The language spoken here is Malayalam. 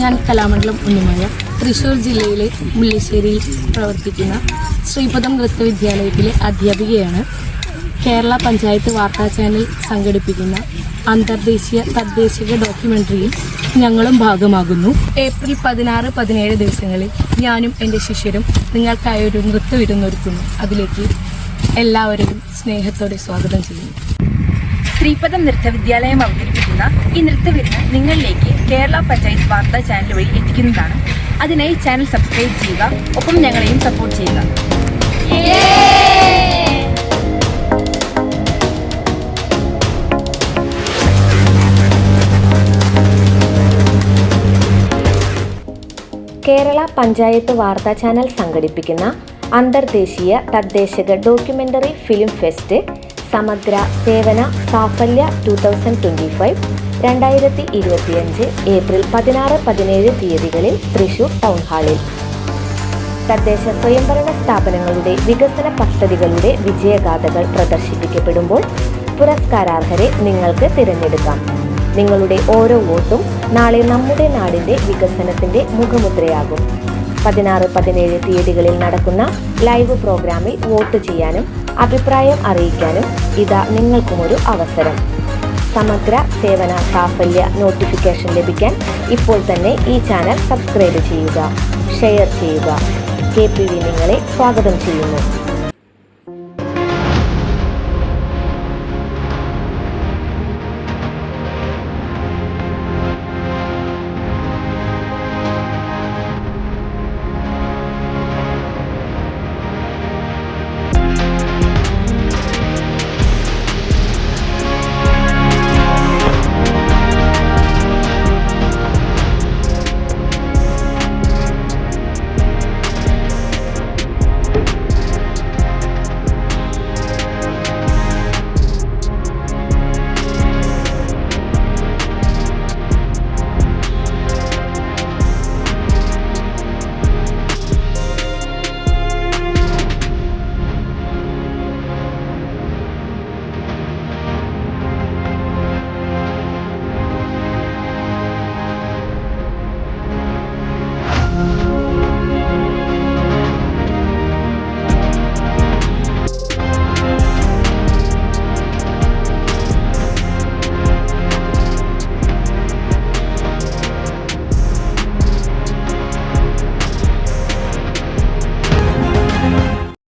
ഞാൻ കലാമണ്ഡലം ഉണ്ണിമായ തൃശ്ശൂർ ജില്ലയിലെ മുല്ലശ്ശേരിയിൽ പ്രവർത്തിക്കുന്ന ശ്രീപദം നൃത്തവിദ്യാലയത്തിലെ അധ്യാപികയാണ്. കേരള പഞ്ചായത്ത് വാർത്താ ചാനൽ സംഘടിപ്പിക്കുന്ന അന്തർദേശീയ തദ്ദേശിക ഡോക്യുമെന്ററിയിൽ ഞങ്ങളും ഭാഗമാകുന്നു. ഏപ്രിൽ പതിനാറ് പതിനേഴ് ദിവസങ്ങളിൽ ഞാനും എന്റെ ശിഷ്യരും നിങ്ങൾക്കായി ഒരു നൃത്ത വിരുന്നൊരുക്കുന്നു അതിലേക്ക് എല്ലാവരെയും സ്നേഹത്തോടെ സ്വാഗതം ചെയ്യുന്നു. ശ്രീപദം അവതരിപ്പിക്കുന്ന ഈ നൃത്തവിരുന്ന് നിങ്ങളിലേക്ക് കേരള പഞ്ചായത്ത് വാർത്താ ചാനൽ വഴി എത്തിക്കുന്നതാണ്. അതിനായി ചാനൽ സബ്സ്ക്രൈബ് ചെയ്യുക ഒപ്പം ഞങ്ങളെയും സപ്പോർട്ട് ചെയ്യുക. കേരള പഞ്ചായത്ത് വാർത്താ ചാനൽ സംഘടിപ്പിക്കുന്ന അന്തർദേശീയ തദ്ദേശക ഡോക്യുമെന്ററി ഫിലിം ഫെസ്റ്റ് സമഗ്ര സേവന സാഫല്യ ടു തൗസൻഡ് ട്വന്റി ഫൈവ് രണ്ടായിരത്തി ഇരുപത്തിയഞ്ച് ഏപ്രിൽ പതിനാറ് പതിനേഴ് തീയതികളിൽ തൃശൂർ ടൗൺ ഹാളിൽ. തദ്ദേശ സ്വയംഭരണ സ്ഥാപനങ്ങളുടെ വികസന പദ്ധതികളുടെ വിജയഗാഥകൾ പ്രദർശിപ്പിക്കപ്പെടുമ്പോൾ പുരസ്കാരാർഹരെ നിങ്ങൾക്ക് തിരഞ്ഞെടുക്കാം. നിങ്ങളുടെ ഓരോ വോട്ടും നാളെ നമ്മുടെ നാടിന്റെ വികസനത്തിന്റെ മുഖമുദ്രയാകും. പതിനാറ് പതിനേഴ് തീയതികളിൽ നടക്കുന്ന ലൈവ് പ്രോഗ്രാമിൽ വോട്ട് ചെയ്യാനും അഭിപ്രായം അറിയിക്കാനും ഇതാ നിങ്ങൾക്കുമൊരു അവസരം. സമഗ്ര സേവന സാഫല്യ നോട്ടിഫിക്കേഷൻ ലഭിക്കാൻ ഇപ്പോൾ തന്നെ ഈ ചാനൽ സബ്സ്ക്രൈബ് ചെയ്യുക ഷെയർ ചെയ്യുക. കെ പി വി നിങ്ങളെ സ്വാഗതം ചെയ്യുന്നു.